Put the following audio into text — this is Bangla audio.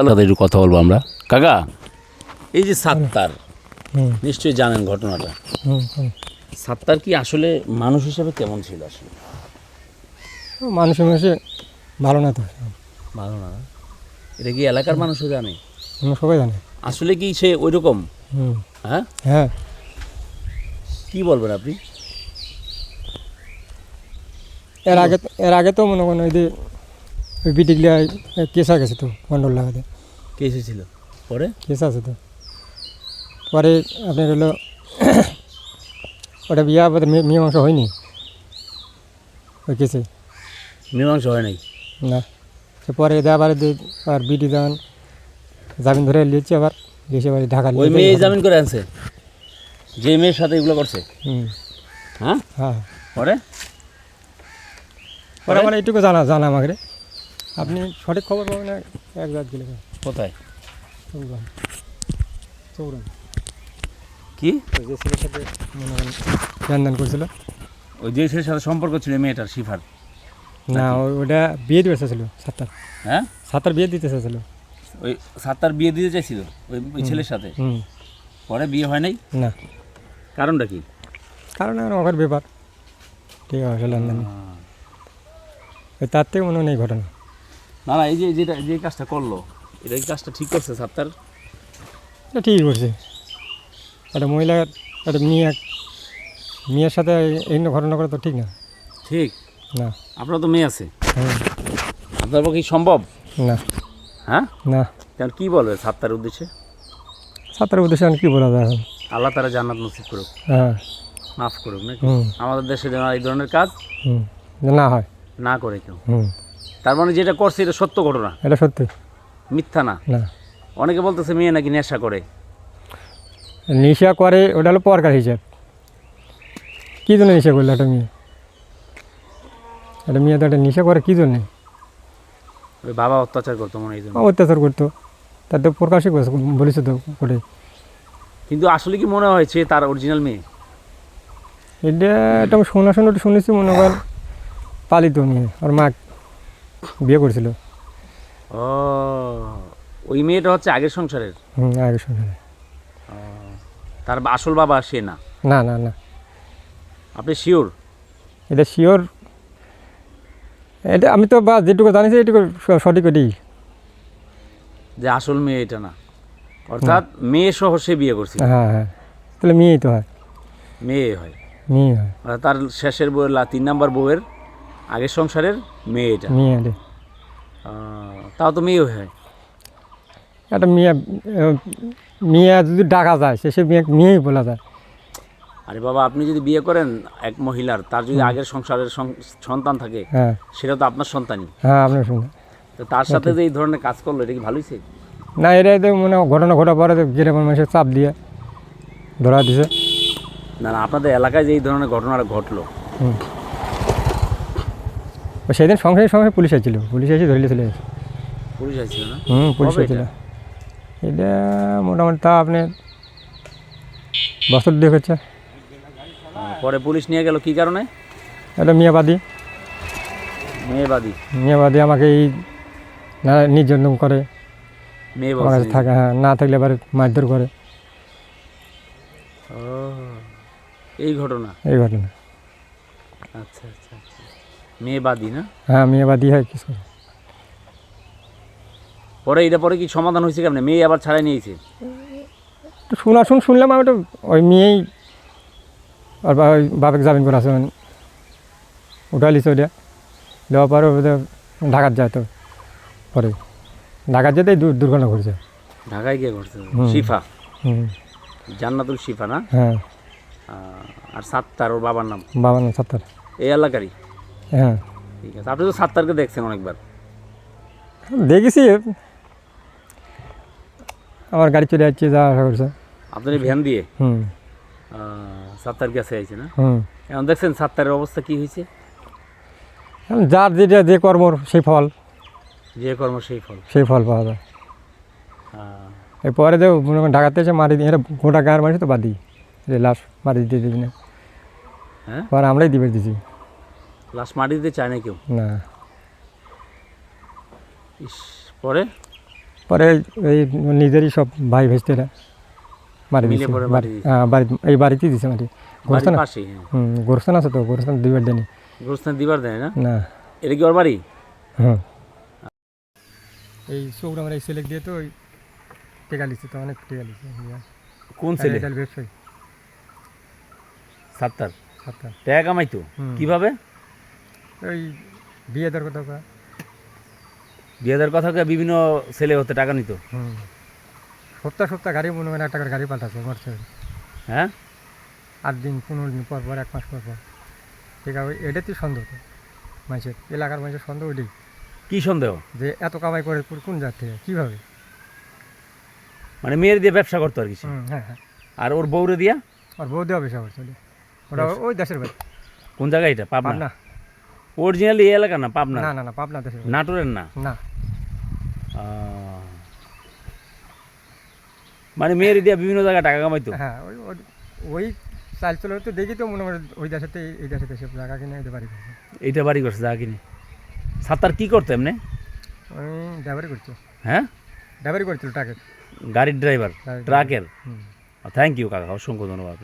আলাদা একটু কথা বলব আমরা। কাকা? এই যে সাত্তার নিশ্চয়ই জানেন ঘটনাটা। হুম হুম সাত্তার কি আসলে মানুষ হিসেবে কেমন ছিল আসলে? মানুষের মানুষে ভালো না তো। ভালো না। এটা কি এলাকার মানুষও জানে? সবাই জানে। আসলে কি সে ওই রকম হ্যাঁ? হ্যাঁ। কি বলবেন আপনি? এর আগে এর আগে তো মনে করেন ওই যে ওই বিটিগুলা কেস গেছে তো মন্ডল লাগাতে। কে এসেছিল পরে? কেস আছে তো। পরে আপনার হলো ওটা বিয়া আমাদের মেয়ে হয়নি। ওই কেসে। মীমাংসা হয় নাই? না। সে পরে দেওয়ার আর বিটি দেওয়ান জামিন ধরে নিয়েছি আবার দেশে বাড়ি ঢাকা ওই মেয়ে জামিন করে আনছে? যে মেয়ের সাথে এগুলো করছে? হ্যাঁ? হ্যাঁ। পরে? পরে আমার এইটুকু জানা জানা আমাকে আপনি সঠিক খবর পাবেন না এক রাত গেলে কোথায়? চৌরান চৌরান কি? যে ছেলের সাথে মনে করেন লেনদেন করছিল। ওই যে ছেলের সাথে সম্পর্ক ছিল মেয়েটার শিফার। না ওটা বিয়ে দিতে এসেছিল সাতটার হ্যাঁ? সাতটার বিয়ে দিতে এসেছিল ওই সাত্তার বিয়ে দিতে চাইছিল ওই ওই ছেলের সাথে? পরে বিয়ে হয় নাই? না। কারণটা কি? কারণ ওখানে ব্যাপার। ঠিক আছে লেনদেন। ওই তার থেকে মনে হয় এই ঘটনা। না না এই যে যেটা যে কাজটা করল এটা এই কাজটা ঠিক করছে সাত্তার এটা ঠিক করছে। একটা মহিলা একটা মেয়ে মেয়ের সাথে এই ঘটনা করা তো ঠিক না। ঠিক? না। আপনার তো মেয়ে আছে। আপনার পক্ষে সম্ভব? না। হ্যাঁ? না। কারণ কি বলবে সাত্তার উদ্দেশ্যে? সাঁতারের উদ্দেশ্যে আমি কী বলা যায় এখন? আল্লাহ তারা জান্নাত নসিব করুক। হ্যাঁ। মাফ করুক নাকি? আমাদের দেশে যেন এই ধরনের কাজ না হয়। না করে কেউ। হুম। তার মানে যেটা করছে এটা সত্য ঘটনা? এটা সত্যি। মিথ্যা না? না। অনেকে বলতেছে মেয়ে নাকি নেশা করে। নেশা করে ওটা হলো পরকার হিসাব। কী জন্য নেশা করল একটা মেয়ে? একটা মেয়ে তো একটা নেশা করে কী জন্যে? ওই বাবা অত্যাচার করতো মনে হয় এই জন্য। অত্যাচার করতো। তার তো প্রকাশই করেছে বলেছে তো ওটাই। কিন্তু আসলে কি মনে হয়েছে তার অরিজিনাল মেয়ে? এটা একটা শোনা শোনা শুনেছি মনে করেন পালিত মেয়ে আর মা বিয়ে করেছিল। ও ওই মেয়েটা হচ্ছে আগের সংসারের? হুম আগে শুনে তার আসল বাবা সে না? না না না। আপনি শিওর? এটা শিওর। এটা আমি তো বা যেটুকু জানিছি এটুকু সঠিক এটাই যে আসল মেয়ে এটা না। অর্থাৎ মেয়ে সহ সে বিয়ে করছিল। হ্যাঁ হ্যাঁ। তাহলে মেয়েই তো হয়। মেয়ে হয়। মেয়ে হয়। তার শেষের বউয়ের লা- তিন নাম্বার বউয়ের আগের সংসারের মেয়ে এটা? মেয়ে এটা তাও তো মেয়ে হয়। একটা মেয়ে মেয়ে যদি ডাকা যায় সে সে মেয়ে মেয়েই বলা যায়। আরে বাবা আপনি যদি বিয়ে করেন এক মহিলার তার যদি আগের সংসারের সন্তান থাকে হ্যাঁ। সেটা তো আপনার সন্তানই। হ্যাঁ আপনার শুনে তো তার সাথে যে এই ধরনের কাজ করল এটা কি ভালোইছে না এটাই তো মানে ঘটনা ঘটা পরে গ্রামের মানুষের চাপ দিয়ে ধরা দিছে। না না আপনাদের এলাকায় যে এই ধরনের ঘটনাটা ঘটলো ও সেদিন সঙ্গে সঙ্গে পুলিশ আসছিল পুলিশ এসে ধরে চলে গেছে। পুলিশ আসছিল না? হুম পুলিশ আসছিল এটা? মোটামুটি তা আপনি বছর দিয়ে হচ্ছে। পরে পুলিশ নিয়ে গেল কি কারণে? এটা মিয়াবাদী। মেয়েবাদী? মিয়াবাদী আমাকে এই নির্যাতন করে। মেয়ে আমার কাছে থাকে হ্যাঁ না থাকলে এবার মারধর করে। এই ঘটনা? এই ঘটনা। আচ্ছা আচ্ছা। মেয়েবাদী না? হ্যাঁ মিয়াবাদী হয় কিছু। পরে এটা পরে কি সমাধান হয়েছে কেমন? মেয়ে আবার ছাড়াই নিয়েছে? তো শোনা শুন শুনলাম আমি তো ওই মেয়েই আর ওই বাপের জামিন করে আছে উঠা লিছে ওটা দেওয়ার পরে ঢাকার যায় তো পরে। ঢাকার যেতেই দুর্ঘটনা ঘটেছে। ঢাকায় গিয়ে ঘটছে? শিফা? হুম। জান্নাতুল শিফা না? হ্যাঁ। আর সাত্তার ওর বাবার নাম? বাবার নাম সত্তর। এই এলাকারই? হ্যাঁ। ঠিক আছে। আপনি তো সাত্তারকে দেখছেন অনেকবার। দেখেছি। আমার গাড়ি চলে যাচ্ছে যা আশা করছে। আপনার এই ভ্যান দিয়ে? হুম। সাত্তার কাছে আইছে না? হুম। এখন দেখছেন সাত্তারের অবস্থা কি হয়েছে? যার যেটা যে কর্মর সেই ফল। যে কর্ম সেই ফল। সেই ফল পাওয়া যায়। এরপরে তো মনে করেন ঢাকাতে এসে মারি দিই এটা গোটা গাঁয়ের মানুষ তো বাদ দিই যে লাশ মারি দিতে দিবি না। হ্যাঁ? পরে আমরাই দিবে দিছি। লাশ মাটি দিতে চায় না কেউ? না। ইস পরে? পরে এই নিজেরই সব ভাই ভেস্তেরা মারি দিছে। বাড়ি মারি বাড়ি এই বাড়িতেই দিছে মাটি। গোরস্থান? হ্যাঁ। হুম গোরস্থান আছে তো গোরস্থান দুইবার দেনি গোরস্থান দিবার দেয় না? না। এটা কি ওর বাড়ি? হুম। এই আমরা এই সিলেক্ট দিয়ে তো ওই টেকা লিছে তো অনেক টেকা লিছে কোন ছেলে? ব্যবসায়ী। সাত্তার। সাতটা টাকা কামাইতো? হুম। কীভাবে? ওই বিয়ে দেওয়ার কথা কয়া। দুই হাজার কথা কয়ে বিভিন্ন ছেলে হতে টাকা নিত। হুম। সপ্তাহ সপ্তাহ গাড়ি মনে হয় এক টাকার গাড়ি পাল্টাচ্ছে মোটর হ্যাঁ? আট দিন পনেরো দিন পর পর এক মাস পর পর। ঠিক আছে এটাতেই সন্দেহ তো। মানুষের এলাকার মানুষের সন্দেহ ওইটাই। কি সন্দেহ? যে এত কামাই করে কোন- জাত? থেকে কীভাবে? মানে মেয়ের দিয়ে ব্যবসা করতো আর কিছু হুম হ্যাঁ হ্যাঁ। আর ওর বউরে দিয়া? আর বউ দেওয়া বেশি করছে ওটা। ওই দেশের বাড়ি। কোন জায়গায় এটা? পাবনা? পাবনা। অরিজিনালি এই এলাকা না পাবনা? না না না পাবনা দেশের নাটোরের না? না। মানে মেয়ের দিয়া বিভিন্ন জায়গায় টাকা কামাইতো? হ্যাঁ ওই ওই- চাল চলে তো দেখি তো মনে হয় ওই দেশেতে এই দেশেতে সব জায়গা কিনে এই বাড়ি করছে। এইটা বাড়ি করছে যা কিনে। সাত্তার কি করতো এমনি? ড্রাইভারি করছে। হ্যাঁ? ড্রাইভারি করছিল টাকে গাড়ির ড্রাইভার ট্রাকের থ্যাংক ইউ কাকা অসংখ্য ধন্যবাদ।